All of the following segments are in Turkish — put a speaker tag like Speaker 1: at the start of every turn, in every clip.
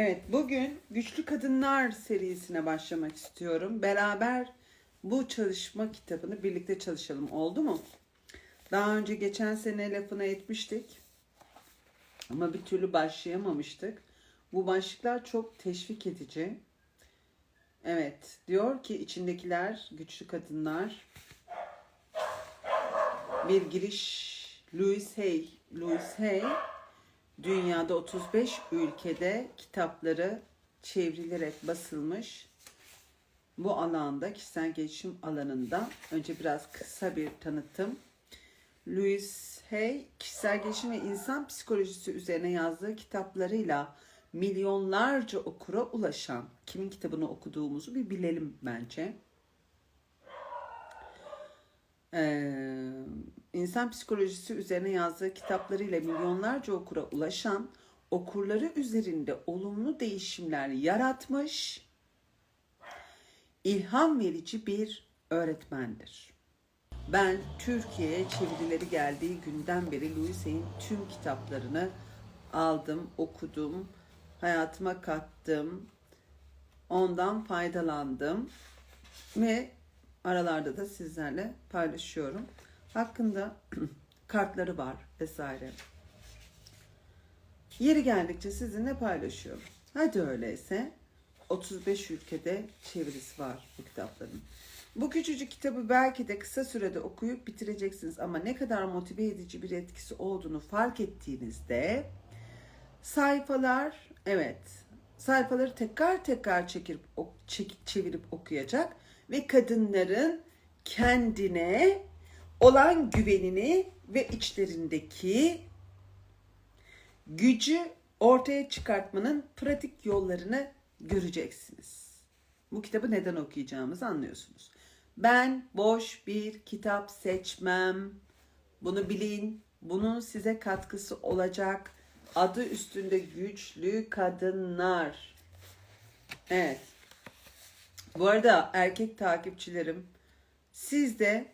Speaker 1: Evet, bugün Güçlü Kadınlar serisine başlamak istiyorum. Beraber bu çalışma kitabını birlikte çalışalım. Oldu mu? Daha önce geçen sene lafına etmiştik. Ama bir türlü başlayamamıştık. Bu başlıklar çok teşvik edici. Evet, diyor ki içindekiler güçlü kadınlar. Bir giriş Louis Hay. Louis Hay Dünyada 35 ülkede kitapları çevrilerek basılmış. Bu alanda kişisel gelişim alanında önce biraz kısa bir tanıtım. Louis Hay kişisel gelişim ve insan psikolojisi üzerine yazdığı kitaplarıyla milyonlarca okura ulaşan kimin kitabını okuduğumuzu bir bilelim bence. Ee, insan psikolojisi üzerine yazdığı kitaplarıyla milyonlarca okura ulaşan, okurları üzerinde olumlu değişimler yaratmış, ilham verici bir öğretmendir. Ben Türkiye'ye çevirileri geldiği günden beri Louis Hay'in tüm kitaplarını aldım, okudum, hayatıma kattım, ondan faydalandım ve aralarda da sizlerle paylaşıyorum. Hakkında kartları var vesaire. Yeri geldikçe sizinle paylaşıyorum. Hadi öyleyse 35 ülkede çevirisi var bu kitapların. Bu küçücük kitabı belki de kısa sürede okuyup bitireceksiniz ama ne kadar motive edici bir etkisi olduğunu fark ettiğinizde sayfalar evet sayfaları tekrar tekrar çekip çekip çevirip okuyacak ve kadınların kendine olan güvenini ve içlerindeki gücü ortaya çıkartmanın pratik yollarını göreceksiniz. Bu kitabı neden okuyacağımızı anlıyorsunuz. Ben boş bir kitap seçmem. Bunu bilin. Bunun size katkısı olacak. Adı üstünde güçlü kadınlar. Evet. Bu arada erkek takipçilerim siz de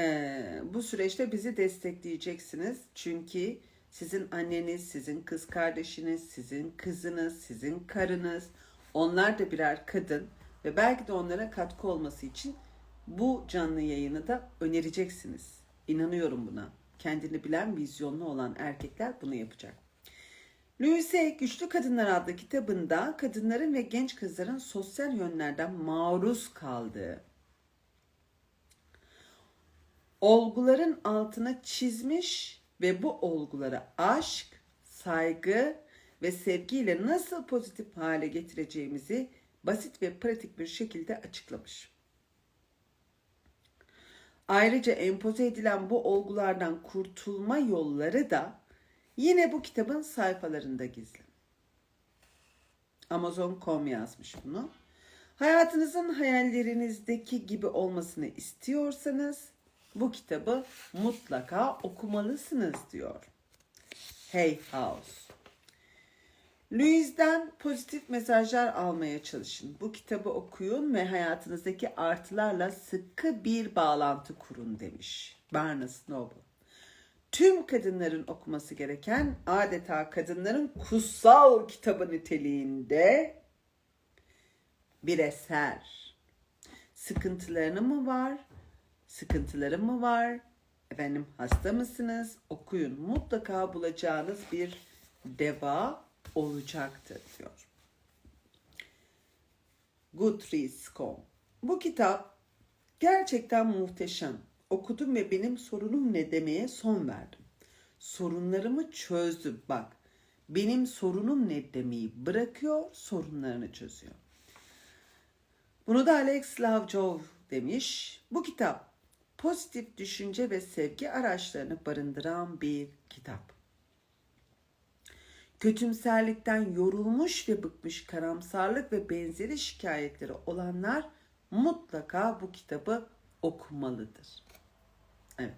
Speaker 1: e, bu süreçte bizi destekleyeceksiniz. Çünkü sizin anneniz, sizin kız kardeşiniz, sizin kızınız, sizin karınız onlar da birer kadın ve belki de onlara katkı olması için bu canlı yayını da önereceksiniz. İnanıyorum buna. Kendini bilen, vizyonlu olan erkekler bunu yapacak. Louis Hay Güçlü Kadınlar adlı kitabında kadınların ve genç kızların sosyal yönlerden maruz kaldığı olguların altına çizmiş ve bu olgulara aşk, saygı ve sevgiyle nasıl pozitif hale getireceğimizi basit ve pratik bir şekilde açıklamış. Ayrıca empoze edilen bu olgulardan kurtulma yolları da Yine bu kitabın sayfalarında gizli. Amazon.com yazmış bunu. Hayatınızın hayallerinizdeki gibi olmasını istiyorsanız bu kitabı mutlaka okumalısınız diyor. Hey House. Louise'den pozitif mesajlar almaya çalışın. Bu kitabı okuyun ve hayatınızdaki artılarla sıkı bir bağlantı kurun demiş Barnes Noble tüm kadınların okuması gereken adeta kadınların kutsal kitabı niteliğinde bir eser. Sıkıntılarını mı var? Sıkıntıları mı var? Efendim hasta mısınız? Okuyun. Mutlaka bulacağınız bir deva olacaktır diyor. Goodreads.com Bu kitap gerçekten muhteşem okudum ve benim sorunum ne demeye son verdim. Sorunlarımı çözdüm. Bak benim sorunum ne demeyi bırakıyor, sorunlarını çözüyor. Bunu da Alex Lovejoy demiş. Bu kitap pozitif düşünce ve sevgi araçlarını barındıran bir kitap. Kötümserlikten yorulmuş ve bıkmış karamsarlık ve benzeri şikayetleri olanlar mutlaka bu kitabı okumalıdır. Evet.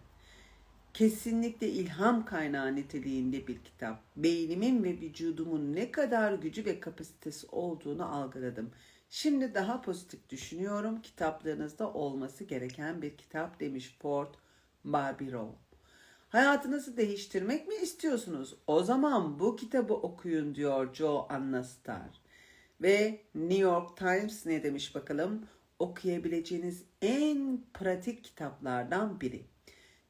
Speaker 1: Kesinlikle ilham kaynağı niteliğinde bir kitap. Beynimin ve vücudumun ne kadar gücü ve kapasitesi olduğunu algıladım. Şimdi daha pozitif düşünüyorum. Kitaplarınızda olması gereken bir kitap demiş Port Barbiro. Hayatınızı değiştirmek mi istiyorsunuz? O zaman bu kitabı okuyun diyor Joe Annastar. Ve New York Times ne demiş bakalım? Okuyabileceğiniz en pratik kitaplardan biri.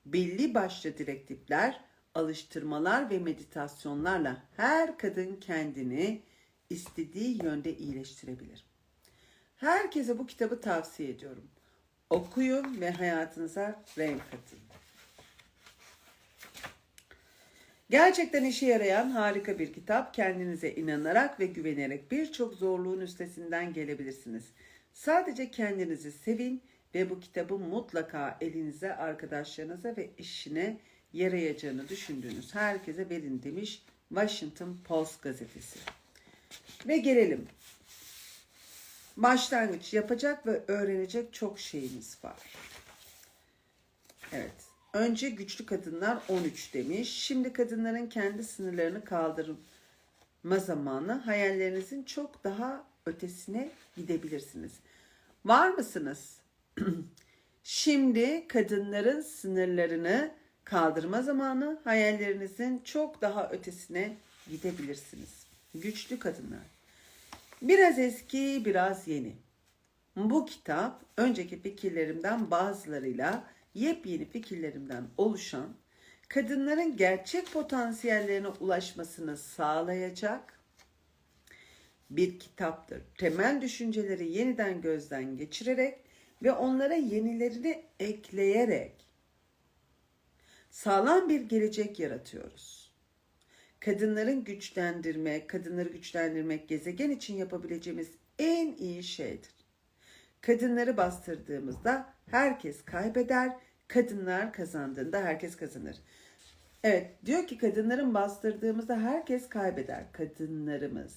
Speaker 1: Belli başlı direktifler, alıştırmalar ve meditasyonlarla her kadın kendini istediği yönde iyileştirebilir. Herkese bu kitabı tavsiye ediyorum. Okuyun ve hayatınıza renk katın. Gerçekten işe yarayan harika bir kitap. Kendinize inanarak ve güvenerek birçok zorluğun üstesinden gelebilirsiniz. Sadece kendinizi sevin ve bu kitabı mutlaka elinize, arkadaşlarınıza ve işine yarayacağını düşündüğünüz herkese verin demiş Washington Post gazetesi. Ve gelelim. Başlangıç yapacak ve öğrenecek çok şeyimiz var. Evet. Önce güçlü kadınlar 13 demiş. Şimdi kadınların kendi sınırlarını kaldırma zamanı. Hayallerinizin çok daha ötesine gidebilirsiniz. Var mısınız? Şimdi kadınların sınırlarını kaldırma zamanı. Hayallerinizin çok daha ötesine gidebilirsiniz. Güçlü kadınlar. Biraz eski, biraz yeni. Bu kitap önceki fikirlerimden bazılarıyla yepyeni fikirlerimden oluşan, kadınların gerçek potansiyellerine ulaşmasını sağlayacak bir kitaptır. Temel düşünceleri yeniden gözden geçirerek ve onlara yenilerini ekleyerek sağlam bir gelecek yaratıyoruz. Kadınların güçlendirme, kadınları güçlendirmek gezegen için yapabileceğimiz en iyi şeydir. Kadınları bastırdığımızda herkes kaybeder, kadınlar kazandığında herkes kazanır. Evet, diyor ki kadınların bastırdığımızda herkes kaybeder. Kadınlarımız,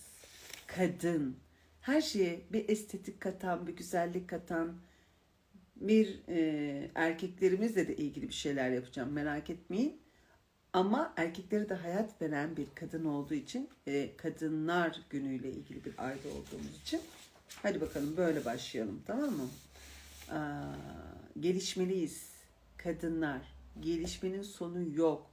Speaker 1: kadın, her şeye bir estetik katan, bir güzellik katan, bir e, erkeklerimizle de ilgili bir şeyler yapacağım merak etmeyin. Ama erkeklere de hayat veren bir kadın olduğu için, e, kadınlar günüyle ilgili bir ayda olduğumuz için Hadi bakalım böyle başlayalım tamam mı? Aa, gelişmeliyiz kadınlar. Gelişmenin sonu yok.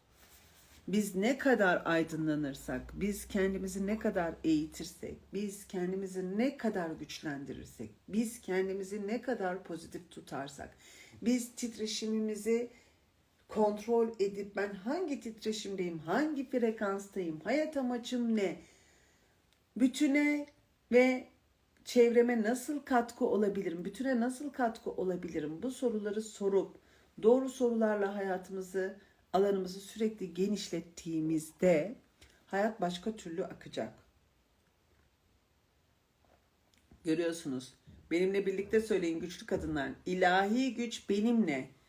Speaker 1: Biz ne kadar aydınlanırsak, biz kendimizi ne kadar eğitirsek, biz kendimizi ne kadar güçlendirirsek, biz kendimizi ne kadar pozitif tutarsak, biz titreşimimizi kontrol edip ben hangi titreşimdeyim, hangi frekanstayım, hayat amacım ne, bütüne ve çevreme nasıl katkı olabilirim, bütüne nasıl katkı olabilirim bu soruları sorup doğru sorularla hayatımızı, alanımızı sürekli genişlettiğimizde hayat başka türlü akacak. Görüyorsunuz. Benimle birlikte söyleyin güçlü kadınlar. İlahi güç benimle.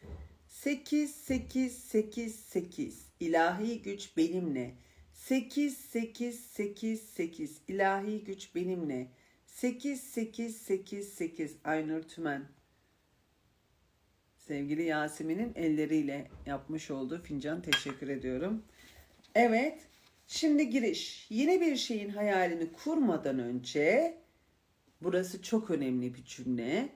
Speaker 1: 8 8 8 8 İlahi güç benimle. 8 8 8 8 İlahi güç benimle. 8888 Aynur Tümen. Sevgili Yasemin'in elleriyle yapmış olduğu fincan teşekkür ediyorum. Evet. Şimdi giriş. Yeni bir şeyin hayalini kurmadan önce burası çok önemli bir cümle.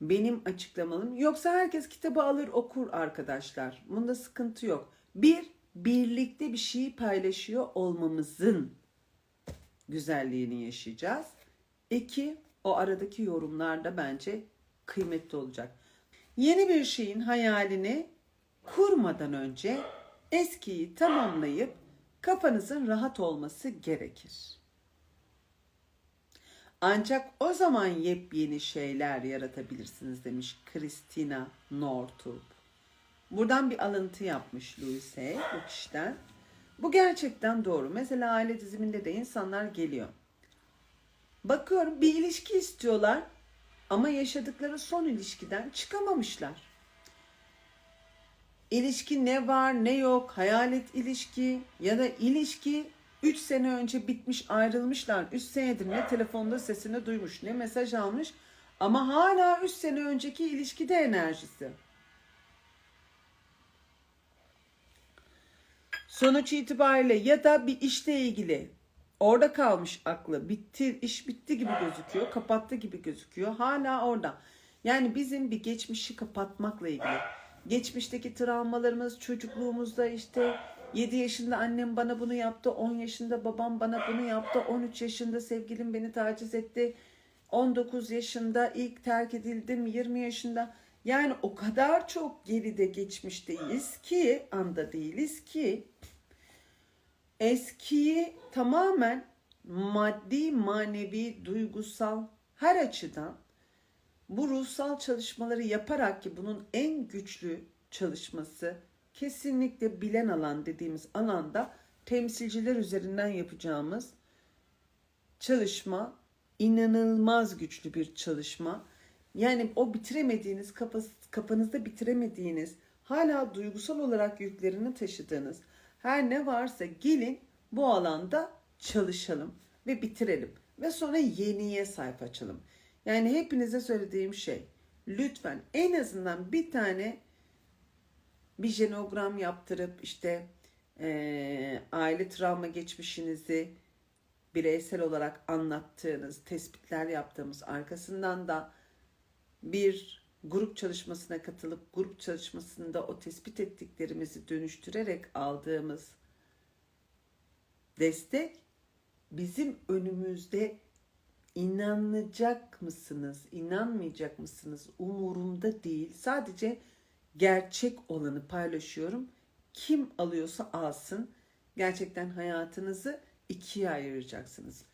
Speaker 1: Benim açıklamalım. Yoksa herkes kitabı alır okur arkadaşlar. Bunda sıkıntı yok. Bir, birlikte bir şeyi paylaşıyor olmamızın güzelliğini yaşayacağız. İki, o aradaki yorumlarda bence kıymetli olacak. Yeni bir şeyin hayalini kurmadan önce eskiyi tamamlayıp kafanızın rahat olması gerekir. Ancak o zaman yepyeni şeyler yaratabilirsiniz demiş Christina Northup. Buradan bir alıntı yapmış Louis Hay bu kişiden. Bu gerçekten doğru. Mesela aile diziminde de insanlar geliyor. Bakıyorum bir ilişki istiyorlar ama yaşadıkları son ilişkiden çıkamamışlar. İlişki ne var ne yok, hayalet ilişki ya da ilişki 3 sene önce bitmiş ayrılmışlar. 3 senedir ne telefonda sesini duymuş ne mesaj almış ama hala 3 sene önceki ilişkide enerjisi. Sonuç itibariyle ya da bir işle ilgili orada kalmış aklı. Bitti, iş bitti gibi gözüküyor, kapattı gibi gözüküyor. Hala orada. Yani bizim bir geçmişi kapatmakla ilgili. geçmişteki travmalarımız, çocukluğumuzda işte 7 yaşında annem bana bunu yaptı, 10 yaşında babam bana bunu yaptı, 13 yaşında sevgilim beni taciz etti, 19 yaşında ilk terk edildim, 20 yaşında. Yani o kadar çok geride geçmişteyiz ki anda değiliz ki eskiyi tamamen maddi, manevi, duygusal her açıdan bu ruhsal çalışmaları yaparak ki bunun en güçlü çalışması kesinlikle bilen alan dediğimiz alanda temsilciler üzerinden yapacağımız çalışma inanılmaz güçlü bir çalışma. Yani o bitiremediğiniz, kafanızda bitiremediğiniz, hala duygusal olarak yüklerini taşıdığınız her ne varsa gelin bu alanda çalışalım ve bitirelim. Ve sonra yeniye sayfa açalım. Yani hepinize söylediğim şey lütfen en azından bir tane bir jenogram yaptırıp işte eee, aile travma geçmişinizi bireysel olarak anlattığınız, tespitler yaptığımız arkasından da bir grup çalışmasına katılıp grup çalışmasında o tespit ettiklerimizi dönüştürerek aldığımız destek bizim önümüzde inanacak mısınız, inanmayacak mısınız umurumda değil. Sadece gerçek olanı paylaşıyorum. Kim alıyorsa alsın. Gerçekten hayatınızı ikiye ayıracaksınız.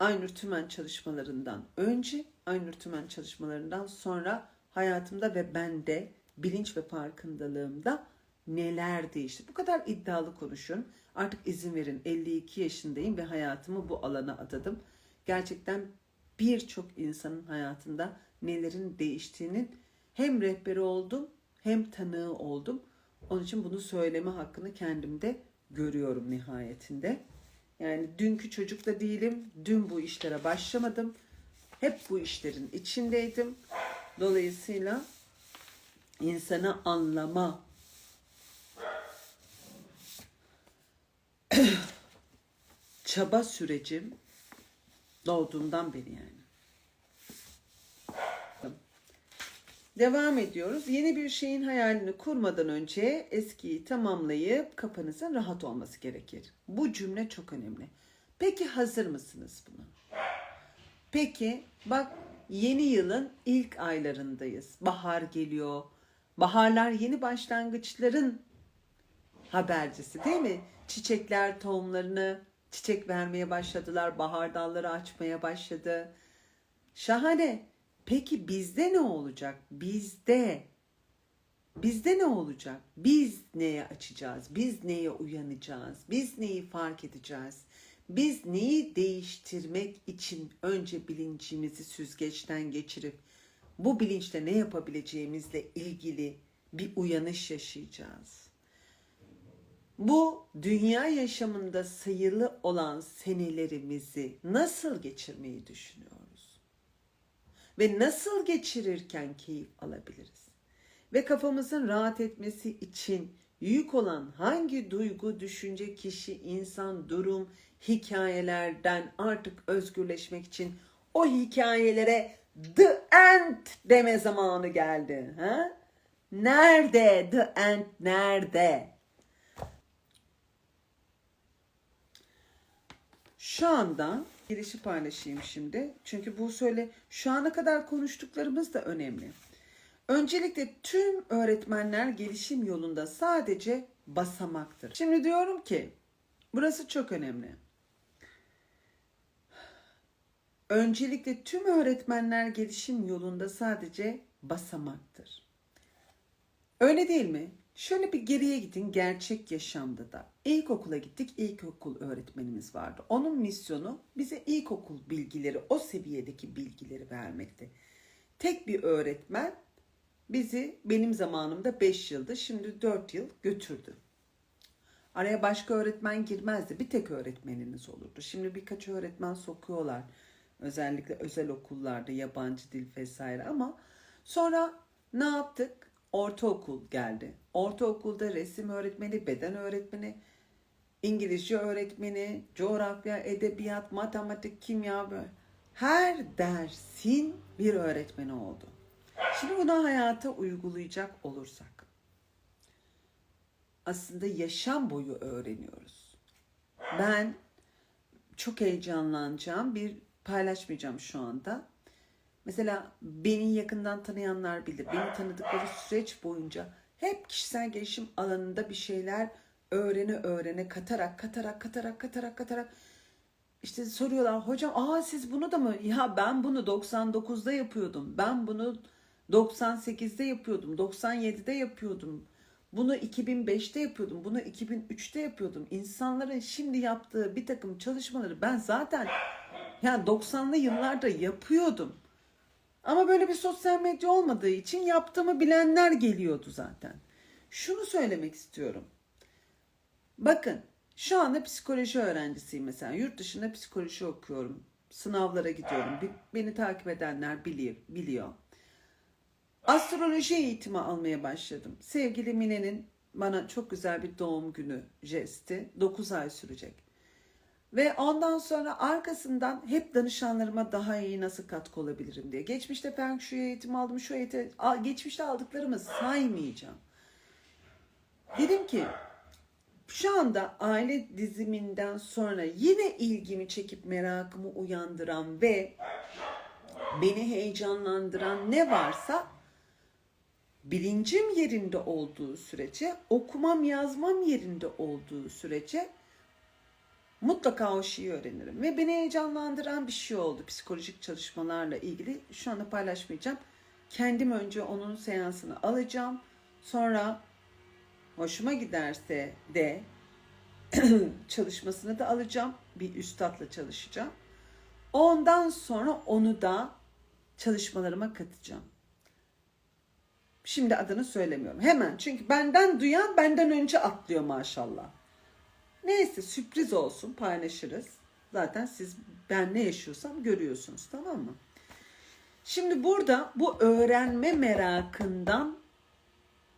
Speaker 1: Aynur Tümen çalışmalarından önce, Aynur Tümen çalışmalarından sonra hayatımda ve bende bilinç ve farkındalığımda neler değişti. Bu kadar iddialı konuşuyorum. Artık izin verin 52 yaşındayım ve hayatımı bu alana adadım. Gerçekten birçok insanın hayatında nelerin değiştiğinin hem rehberi oldum hem tanığı oldum. Onun için bunu söyleme hakkını kendimde görüyorum nihayetinde. Yani dünkü çocuk da değilim. Dün bu işlere başlamadım. Hep bu işlerin içindeydim. Dolayısıyla insanı anlama çaba sürecim doğduğumdan beri yani. Devam ediyoruz. Yeni bir şeyin hayalini kurmadan önce eskiyi tamamlayıp kafanızın rahat olması gerekir. Bu cümle çok önemli. Peki hazır mısınız buna? Peki bak yeni yılın ilk aylarındayız. Bahar geliyor. Baharlar yeni başlangıçların habercisi değil mi? Çiçekler tohumlarını çiçek vermeye başladılar. Bahar dalları açmaya başladı. Şahane. Peki bizde ne olacak? Bizde bizde ne olacak? Biz neye açacağız? Biz neye uyanacağız? Biz neyi fark edeceğiz? Biz neyi değiştirmek için önce bilincimizi süzgeçten geçirip bu bilinçle ne yapabileceğimizle ilgili bir uyanış yaşayacağız. Bu dünya yaşamında sayılı olan senelerimizi nasıl geçirmeyi düşünüyoruz? Ve nasıl geçirirken keyif alabiliriz? Ve kafamızın rahat etmesi için yük olan hangi duygu, düşünce, kişi, insan, durum, hikayelerden artık özgürleşmek için o hikayelere the end deme zamanı geldi. Ha? Nerede the end nerede? Şu anda girişi paylaşayım şimdi. Çünkü bu söyle şu ana kadar konuştuklarımız da önemli. Öncelikle tüm öğretmenler gelişim yolunda sadece basamaktır. Şimdi diyorum ki burası çok önemli. Öncelikle tüm öğretmenler gelişim yolunda sadece basamaktır. Öyle değil mi? Şöyle bir geriye gidin gerçek yaşamda da. İlkokula gittik, ilkokul öğretmenimiz vardı. Onun misyonu bize ilkokul bilgileri, o seviyedeki bilgileri vermekti. Tek bir öğretmen bizi benim zamanımda 5 yıldı, şimdi 4 yıl götürdü. Araya başka öğretmen girmezdi. Bir tek öğretmeniniz olurdu. Şimdi birkaç öğretmen sokuyorlar. Özellikle özel okullarda yabancı dil vesaire ama sonra ne yaptık? Ortaokul geldi. Ortaokulda resim öğretmeni, beden öğretmeni, İngilizce öğretmeni, coğrafya, edebiyat, matematik, kimya böyle. Her dersin bir öğretmeni oldu. Şimdi bunu hayata uygulayacak olursak aslında yaşam boyu öğreniyoruz. Ben çok heyecanlanacağım bir paylaşmayacağım şu anda. Mesela beni yakından tanıyanlar bilir. Beni tanıdıkları süreç boyunca hep kişisel gelişim alanında bir şeyler öğrene öğrene katarak katarak katarak katarak katarak işte soruyorlar hocam aa siz bunu da mı? Ya ben bunu 99'da yapıyordum. Ben bunu 98'de yapıyordum. 97'de yapıyordum. Bunu 2005'te yapıyordum. Bunu 2003'te yapıyordum. İnsanların şimdi yaptığı bir takım çalışmaları ben zaten yani 90'lı yıllarda yapıyordum. Ama böyle bir sosyal medya olmadığı için yaptığımı bilenler geliyordu zaten. Şunu söylemek istiyorum. Bakın şu anda psikoloji öğrencisiyim mesela. Yurt dışında psikoloji okuyorum. Sınavlara gidiyorum. Beni takip edenler biliyor. biliyor. Astroloji eğitimi almaya başladım. Sevgili Mine'nin bana çok güzel bir doğum günü jesti. 9 ay sürecek. Ve ondan sonra arkasından hep danışanlarıma daha iyi nasıl katkı olabilirim diye. Geçmişte Feng Shui eğitimi aldım, şu eğitimi, geçmişte aldıklarımı saymayacağım. Dedim ki şu anda aile diziminden sonra yine ilgimi çekip merakımı uyandıran ve beni heyecanlandıran ne varsa bilincim yerinde olduğu sürece, okumam yazmam yerinde olduğu sürece mutlaka o şeyi öğrenirim. Ve beni heyecanlandıran bir şey oldu psikolojik çalışmalarla ilgili. Şu anda paylaşmayacağım. Kendim önce onun seansını alacağım. Sonra hoşuma giderse de çalışmasını da alacağım. Bir üstadla çalışacağım. Ondan sonra onu da çalışmalarıma katacağım. Şimdi adını söylemiyorum. Hemen çünkü benden duyan benden önce atlıyor maşallah. Neyse sürpriz olsun paylaşırız. Zaten siz ben ne yaşıyorsam görüyorsunuz tamam mı? Şimdi burada bu öğrenme merakından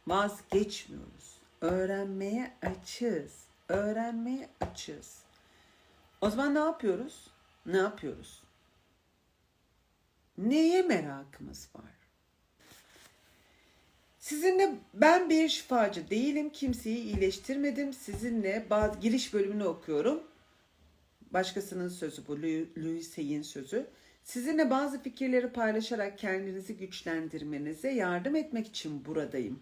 Speaker 1: vazgeçmiyoruz. Öğrenmeye açız. Öğrenmeye açız. O zaman ne yapıyoruz? Ne yapıyoruz? Neye merakımız var? Sizinle ben bir şifacı değilim. Kimseyi iyileştirmedim. Sizinle bazı giriş bölümünü okuyorum. Başkasının sözü bu. Louis Hay'in sözü. Sizinle bazı fikirleri paylaşarak kendinizi güçlendirmenize yardım etmek için buradayım.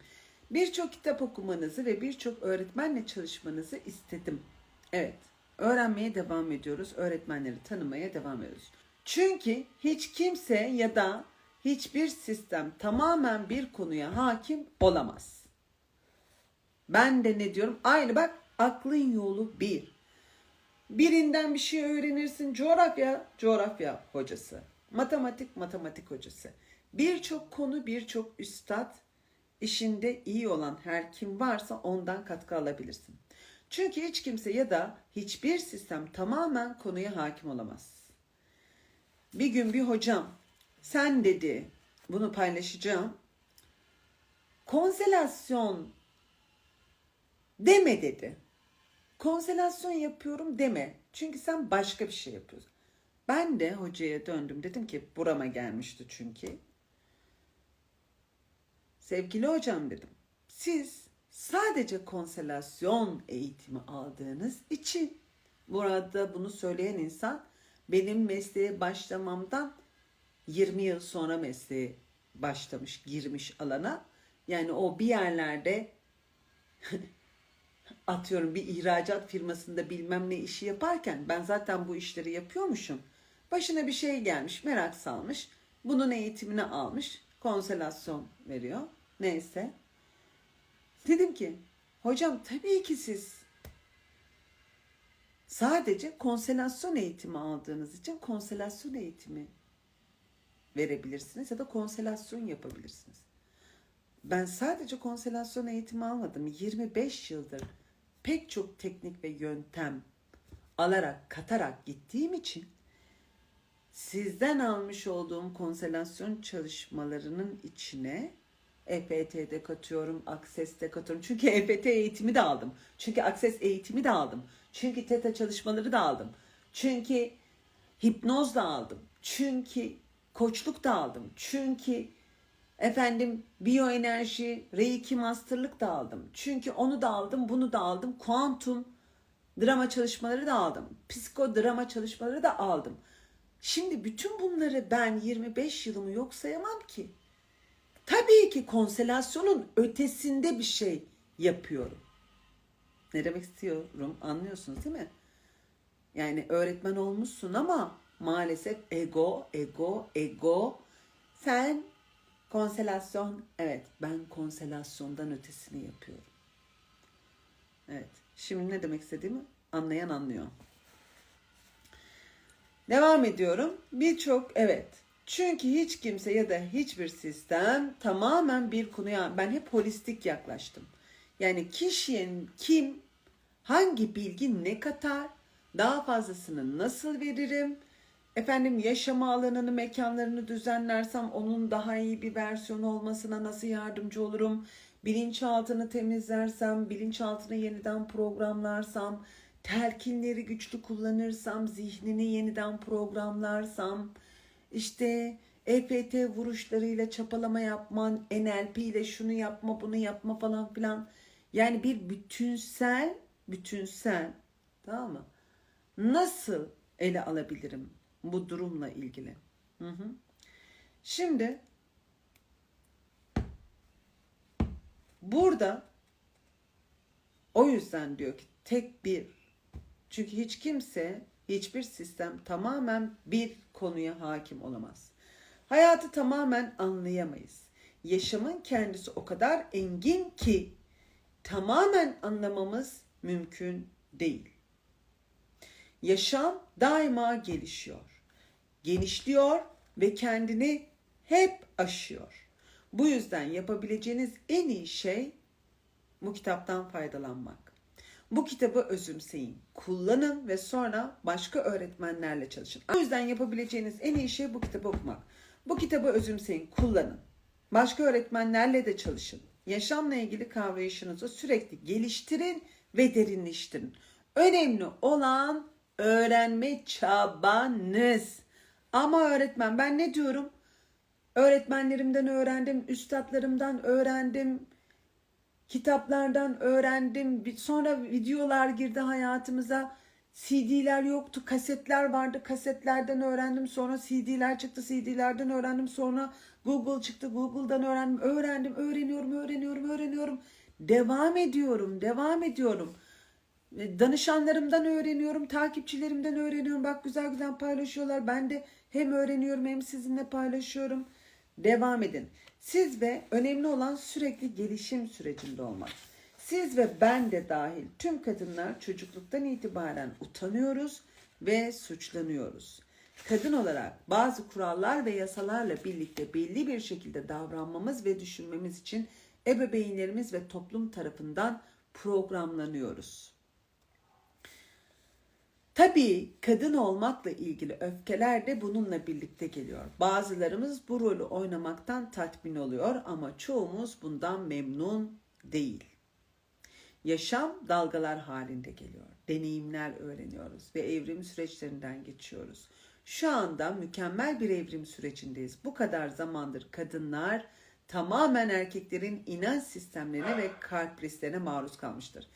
Speaker 1: Birçok kitap okumanızı ve birçok öğretmenle çalışmanızı istedim. Evet, öğrenmeye devam ediyoruz. Öğretmenleri tanımaya devam ediyoruz. Çünkü hiç kimse ya da hiçbir sistem tamamen bir konuya hakim olamaz. Ben de ne diyorum? Aynı bak aklın yolu bir. Birinden bir şey öğrenirsin. Coğrafya, coğrafya hocası. Matematik, matematik hocası. Birçok konu, birçok üstad işinde iyi olan her kim varsa ondan katkı alabilirsin. Çünkü hiç kimse ya da hiçbir sistem tamamen konuya hakim olamaz. Bir gün bir hocam sen dedi bunu paylaşacağım. Konselasyon deme dedi. Konselasyon yapıyorum deme. Çünkü sen başka bir şey yapıyorsun. Ben de hocaya döndüm. Dedim ki burama gelmişti çünkü. Sevgili hocam dedim. Siz sadece konselasyon eğitimi aldığınız için burada bunu söyleyen insan benim mesleğe başlamamdan 20 yıl sonra mesleğe başlamış, girmiş alana. Yani o bir yerlerde atıyorum bir ihracat firmasında bilmem ne işi yaparken ben zaten bu işleri yapıyormuşum. Başına bir şey gelmiş, merak salmış. Bunun eğitimini almış. Konselasyon veriyor. Neyse. Dedim ki hocam tabii ki siz sadece konselasyon eğitimi aldığınız için konselasyon eğitimi verebilirsiniz ya da konselasyon yapabilirsiniz. Ben sadece konselasyon eğitimi almadım. 25 yıldır pek çok teknik ve yöntem alarak, katarak gittiğim için sizden almış olduğum konselasyon çalışmalarının içine EFT'de katıyorum, Access'te katıyorum. Çünkü EFT eğitimi de aldım. Çünkü Access eğitimi de aldım. Çünkü TETA çalışmaları da aldım. Çünkü hipnoz da aldım. Çünkü koçluk da aldım. Çünkü Efendim biyoenerji, reiki masterlık da aldım. Çünkü onu da aldım, bunu da aldım. Kuantum drama çalışmaları da aldım. Psikodrama çalışmaları da aldım. Şimdi bütün bunları ben 25 yılımı yok sayamam ki. Tabii ki konstelasyonun ötesinde bir şey yapıyorum. Ne demek istiyorum anlıyorsunuz değil mi? Yani öğretmen olmuşsun ama maalesef ego, ego, ego. Sen konselasyon, evet ben konselasyondan ötesini yapıyorum. Evet, şimdi ne demek istediğimi anlayan anlıyor. Devam ediyorum. Birçok evet. Çünkü hiç kimse ya da hiçbir sistem tamamen bir konuya ben hep holistik yaklaştım. Yani kişinin kim hangi bilgi ne katar, daha fazlasını nasıl veririm? Efendim yaşama alanını, mekanlarını düzenlersem onun daha iyi bir versiyonu olmasına nasıl yardımcı olurum? Bilinçaltını temizlersem, bilinçaltını yeniden programlarsam, telkinleri güçlü kullanırsam, zihnini yeniden programlarsam, işte EFT vuruşlarıyla çapalama yapman, NLP ile şunu yapma, bunu yapma falan filan. Yani bir bütünsel, bütünsel tamam mı? Nasıl ele alabilirim bu durumla ilgili? Hı hı. Şimdi burada o yüzden diyor ki tek bir çünkü hiç kimse hiçbir sistem tamamen bir konuya hakim olamaz. Hayatı tamamen anlayamayız. Yaşamın kendisi o kadar engin ki tamamen anlamamız mümkün değil. Yaşam daima gelişiyor, genişliyor ve kendini hep aşıyor. Bu yüzden yapabileceğiniz en iyi şey bu kitaptan faydalanmak. Bu kitabı özümseyin, kullanın ve sonra başka öğretmenlerle çalışın. O yüzden yapabileceğiniz en iyi şey bu kitabı okumak. Bu kitabı özümseyin, kullanın. Başka öğretmenlerle de çalışın. Yaşamla ilgili kavrayışınızı sürekli geliştirin ve derinleştirin. Önemli olan öğrenme çabanız. Ama öğretmen ben ne diyorum? Öğretmenlerimden öğrendim, üstadlarımdan öğrendim, kitaplardan öğrendim. Sonra videolar girdi hayatımıza. CD'ler yoktu, kasetler vardı. Kasetlerden öğrendim. Sonra CD'ler çıktı, CD'lerden öğrendim. Sonra Google çıktı, Google'dan öğrendim. Öğrendim, öğreniyorum, öğreniyorum, öğreniyorum. Devam ediyorum, devam ediyorum. Danışanlarımdan öğreniyorum, takipçilerimden öğreniyorum. Bak güzel güzel paylaşıyorlar. Ben de hem öğreniyorum hem sizinle paylaşıyorum. Devam edin. Siz ve önemli olan sürekli gelişim sürecinde olmak. Siz ve ben de dahil tüm kadınlar çocukluktan itibaren utanıyoruz ve suçlanıyoruz. Kadın olarak bazı kurallar ve yasalarla birlikte belli bir şekilde davranmamız ve düşünmemiz için ebeveynlerimiz ve toplum tarafından programlanıyoruz. Tabii kadın olmakla ilgili öfkeler de bununla birlikte geliyor. Bazılarımız bu rolü oynamaktan tatmin oluyor ama çoğumuz bundan memnun değil. Yaşam dalgalar halinde geliyor. Deneyimler öğreniyoruz ve evrim süreçlerinden geçiyoruz. Şu anda mükemmel bir evrim sürecindeyiz. Bu kadar zamandır kadınlar tamamen erkeklerin inanç sistemlerine ve kalp maruz kalmıştır.